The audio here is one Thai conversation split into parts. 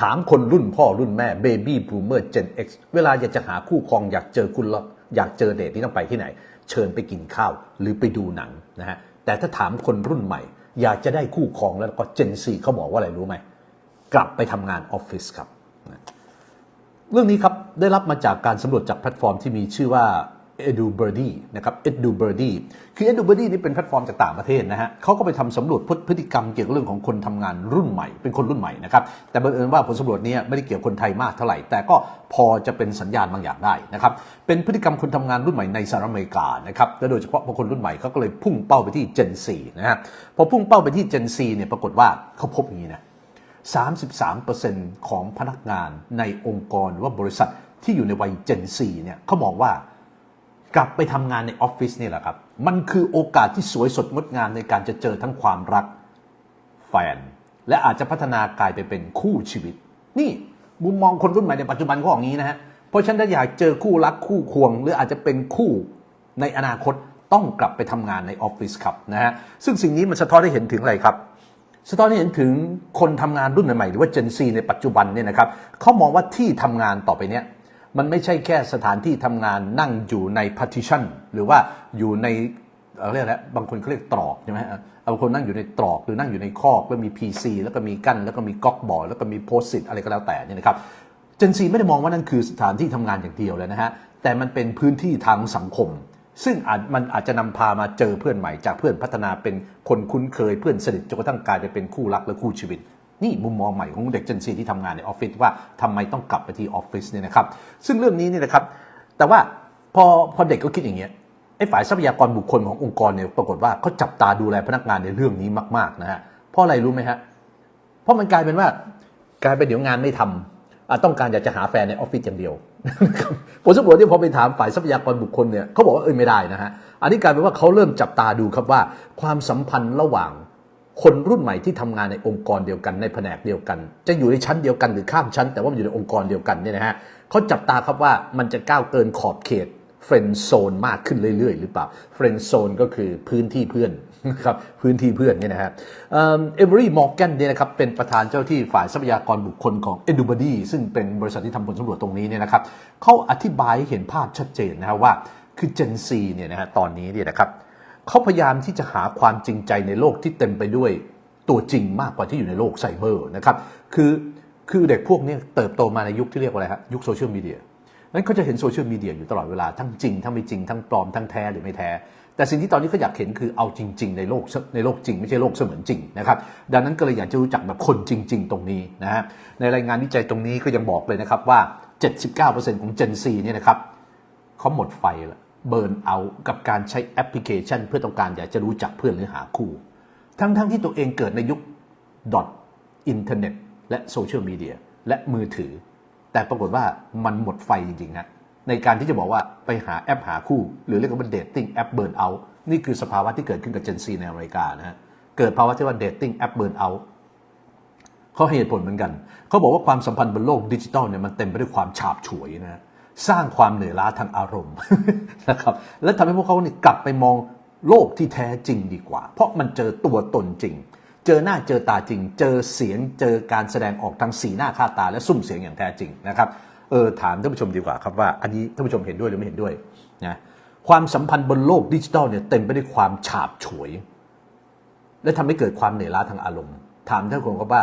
ถามคนรุ่นพ่อรุ่นแม่ Baby Boomer Gen X เเวลาอยากจะหาคู่ครองอยากเจอคุณละอยากเจอเดทนี่ต้องไปที่ไหน เชิญไปกินข้าวหรือไปดูหนังนะฮะแต่ถ้าถามคนรุ่นใหม่ อยากจะได้คู่ครองแล้วก็ Gen Z เขาบอกว่าอะไรรู้ไหมกลับไปทำงานออฟฟิศครับ เรื่องนี้ครับได้รับมาจากการสำรวจจากแพลตฟอร์มที่มีชื่อว่า e d u b i r d i นะครับ e d u b i r d i คือ e d u b i r d i นี่เป็นแพลตฟอร์มจากต่างประเทศนะฮะเขาก็ไปทำสำรวจพฤติกรรมเกี่ยวกับเรื่องของคนทำงานรุ่นใหม่ เป็นคนรุ่นใหม่นะครับ แต่บังเอิญว่าผลสำรวจนี้ไม่ได้เกี่ยวกับคนไทยมากเท่าไหร่ แต่ก็พอจะเป็นสัญญาณบางอย่างได้นะครับ เป็นพฤติกรรมคนทำงานรุ่นใหม่ในสหรัฐอเมริกานะครับ และโดยเฉพาะพอคนรุ่นใหม่เขาก็เลยพุ่งเป้าไปที่ Gen 4นะฮะ พอพุ่งเป้าไปที่ Gen 4เนี่ยปรากฏว่าเขาพบอย่างนี้นะ 33%ของพนักงานในองค์กรหรือว่าบริษัทที่อยู่ในวัย Gen 4เนี่ยเขามองว่า กลับไปทำงานในออฟฟิศนี่แหละครับ มันคือโอกาสที่สวยสดงดงามในการจะเจอทั้งความรักแฟน และอาจจะพัฒนากลายไปเป็นคู่ชีวิต นี่มุมมองคนรุ่นใหม่ในปัจจุบันก็อย่างนี้นะฮะเพราะฉะนั้นถ้าอยากเจอคู่รักคู่ควง หรืออาจจะเป็นคู่ในอนาคตต้องกลับไปทำงานในออฟฟิศครับนะฮะซึ่งสิ่งนี้มันสะท้อนให้เห็นถึงอะไรครับสะท้อนให้เห็นถึงคนทำงานรุ่นใหม่หรือว่า Gen Z ในปัจจุบันเนี่ยนะครับเขามองว่าที่ทำงานต่อไปเนี้ย มันไม่ใช่แค่สถานที่ทำงานนั่งอยู่ใน partition หรือว่าอยู่ในเอ่อเรียกอะไรบางคนเขาเรียกตรอกใช่ไหมบางคนนั่งอยู่ในตรอกหรือนั่งอยู่ในคอกแล้วมี PC แล้วก็มีกั้นแล้วก็มีก๊อกบอร์แล้วก็มีโพสต์สิทอะไรก็แล้วแต่เนี่ยนะครับ Gen Z ไม่ได้มองว่านั่นคือสถานที่ทำงานอย่างเดียวเลยนะฮะแต่มันเป็นพื้นที่ทางสังคม ซึ่งอาจมันอาจจะนำพามาเจอเพื่อนใหม่จากเพื่อนพัฒนาเป็นคนคุ้นเคยเพื่อนสนิทจนกระทั่งกลายไปเป็นคู่รักและคู่ชีวิต นี่มุมมองใหม่ของเด็ก Gen Z ที่ทำงานในออฟฟิศว่าทำไมต้องกลับไปที่ออฟฟิศเนี่ยนะครับ ซึ่งเรื่องนี้เนี่ยนะครับ แต่ว่าพอพอเด็กก็คิดอย่างเงี้ยไอ้ฝ่ายทรัพยากรบุคคลขององค์กรเนี่ยปรากฏว่าเขาจับตาดูแลพนักงานในเรื่องนี้มาก ๆนะฮะเพราะอะไรรู้ไหมฮะเพราะมันกลายเป็นว่ากลายเป็นเดี๋ยวงานไม่ทำอะต้องการอยากจะหาแฟนในออฟฟิศอย่างเดียวผลสำรวจที่พอไปถามฝ่ายทรัพยากรบุคคลเนี่ยเขาบอกว่าเออไม่ได้นะฮะอันนี้กลายเป็นว่าเขาเริ่มจับตาดูครับว่า ความสัมพันธ์ระหว่าง คนรุ่นใหม่ที่ทำงานในองค์กรเดียวกันในแผนกเดียวกัน จะอยู่ในชั้นเดียวกันหรือข้ามชั้น แต่ว่ามันอยู่ในองค์กรเดียวกันเนี่ยนะฮะเขาจับตาครับว่ามันจะก้าวเกินขอบเขตเฟรนด์โซนมากขึ้นเรื่อยๆ หรือเปล่าเฟรนด์โซนก็คือพื้นที่เพื่อนครับพื้นที่เพื่อนเนี่ยนะฮะเอเวอรี่มอร์แกนเนี่ยนะครับเป็นประธานเจ้าที่ฝ่ายทรัพยากรบุคคลของ e d u b o d y ซึ่งเป็นบริษัทที่ทำผลสำรวจตรงนี้เนี่ยนะครับเขาอธิบายเห็นภาพชัดเจนนะครับว่าคือ Gen Z เนี่ยนะฮะตอนนี้เนี่ยนะครับ เขาพยายามที่จะหาความจริงใจในโลกที่เต็มไปด้วยตัวจริงมากกว่าที่อยู่ในโลกไซเบอร์นะครับคือคือเด็กพวกนี้เติบโตมาในยุคที่เรียกว่าอะไรฮะยุคโซเชียลมีเดียนั้นเขาจะเห็นโซเชียลมีเดียอยู่ตลอดเวลาทั้งจริงทั้งไม่จริงทั้งปลอมทั้งแท้หรือไม่แท้ แต่สิ่งที่ตอนนี้เขาอยากเห็นคือเอาจริง ๆ ในโลกในโลกจริงไม่ใช่โลกเสมือนจริงนะครับดังนั้นก็เลยอยากจะรู้จักแบบคนจริง ๆ ตรงนี้นะฮะในรายงานวิจัยตรงนี้ก็ยังบอกเลยนะครับว่า 79%ของ Gen Z เนี่ยนะครับเขาหมดไฟและ เบิร์นเอากับการใช้แอปพลิเคชัน เพื่อต้องการอยากจะรู้จักเพื่อนหรือหาคู่ ทั้งๆที่ตัวเองเกิดในยุคดอทอินเทอร์เน็ตและโซเชียลมีเดียและมือถือ แต่ปรากฏว่ามันหมดไฟจริงๆฮะในการที่จะบอกว่าไปหาแอปหาคู่ หรือเรียกว่าเดทติ้งแอปเบิร์นเอานี่คือสภาวะที่เกิดขึ้นกับเจนซีในอเมริกานะฮะเกิดภาวะที่ว่าเดทติ้งแอปเบิร์นเอาเขาเหตุผลเหมือนกัน เขาบอกว่าความสัมพันธ์บนโลกดิจิทัลเนี่ยมันเต็มไปด้วยความฉาบฉวยนะฮะ สร้างความเหนื่อยล้าทางอารมณ์นะครับและทำให้พวกเขาเนี่ยกลับไปมองโลกที่แท้จริงดีกว่า เพราะมันเจอตัวตนจริง เจอหน้าเจอตาจริง เจอเสียงเจอการแสดงออกทางสีหน้าค่าตาและซุ้มเสียงอย่างแท้จริงนะครับเออถามท่านผู้ชมดีกว่าครับว่าอันนี้ท่านผู้ชมเห็นด้วยหรือไม่เห็นด้วยนะความสัมพันธ์บนโลกดิจิทัลเนี่ยเต็มไปด้วยความฉาบฉวย และทำให้เกิดความเหนื่อยล้าทางอารมณ์ ถามท่านผู้ชมครับว่า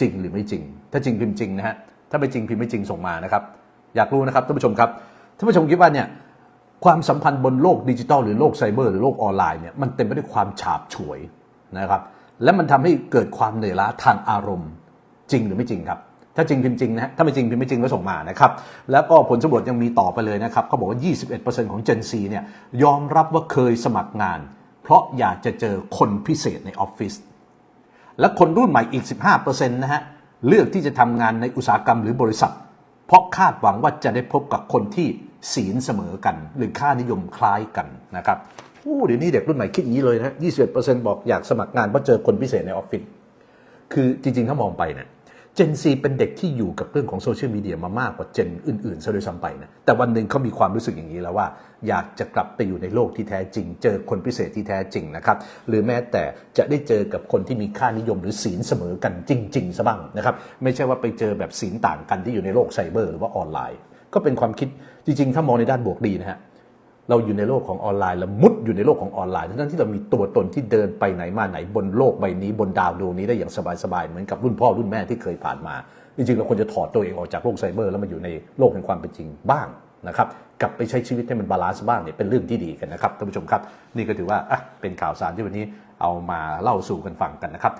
จริงหรือไม่จริง ถ้าจริงพิมพ์จริงนะฮะถ้าไม่จริงพิมพ์ไม่จริงส่งมานะครับ อยากรู้นะครับท่านผู้ชมครับท่านผู้ชมคิดว่าเนี่ยความสัมพันธ์บนโลกดิจิทัลหรือโลกไซเบอร์หรือโลกออนไลน์เนี่ยมันเต็มไปด้วยความฉาบฉวยนะครับ และมันทำให้เกิดความเหนื่อยล้าทางอารมณ์จริงหรือไม่จริงครับ ถ้าจริงพิมพ์จริงนะถ้าไม่จริงพิมพ์ไม่จริงก็ส่งมานะครับ แล้วก็ผลสำรวจยังมีต่อไปเลยนะครับเขาบอกว่า 21%ของ Gen Z เนี่ยยอมรับว่าเคยสมัครงาน เพราะอยากจะเจอคนพิเศษในออฟฟิศและคนรุ่นใหม่อีก 15%นะฮะเลือกที่จะทำงานในอุตสาหกรรมหรือบริษัท เพราะคาดหวังว่าจะได้พบกับคนที่ศีลเสมอกัน หรือค่านิยมคล้ายกันนะครับโอ้เดี๋ยวนี้เด็กรุ่นใหม่คิดอย่างนี้เลยนะ21%บอกอยากสมัครงานเพราะเจอคนพิเศษในออฟฟิศคือจริงๆถ้ามองไปเนี่ย เจนซีเป็นเด็กที่อยู่กับเรื่องของโซเชียลมีเดียมามากกว่าเจนอื่นๆซะด้วยซ้ำไปนะแต่วันหนึ่งเขามีความรู้สึกอย่างนี้แล้วว่า อยากจะกลับไปอยู่ในโลกที่แท้จริง เจอคนพิเศษที่แท้จริงนะครับหรือแม้แต่จะได้เจอกับคนที่มีค่านิยมหรือศีลเสมอกันจริงๆซะบ้างนะครับไม่ใช่ว่าไปเจอแบบศีลต่างกันที่อยู่ในโลกไซเบอร์หรือว่าออนไลน์ ก็เป็นความคิดจริงๆ ถ้ามองในด้านบวกดีนะฮะ เราอยู่ในโลกของออนไลน์ล้วมุดอยู่ในโลกของออนไลน์ทั้งที่เรามีตัวตนที่เดินไปไหนมาไหนบนโลกใบนี้บนดาวดวงนี้ได้อย่างสบายๆเหมือนกับรุ่นพ่อรุ่นแม่ที่เคยผ่านมา จริงๆเราควรจะถอดตัวเองออกจากโลกไซเบอร์แล้วมาอยู่ในโลกแห่งความเป็นจริงบ้างนะครับกลับไปใช้ชีวิตให้มันบาลานซ์บ้างเนี่ยเป็นเรื่องที่ดีกันนะครับท่านผู้ชมครับ นี่ก็ถือว่าอะเป็นข่าวสารที่วันนี้เอามาเล่าสู่กันฟังกันนะครับ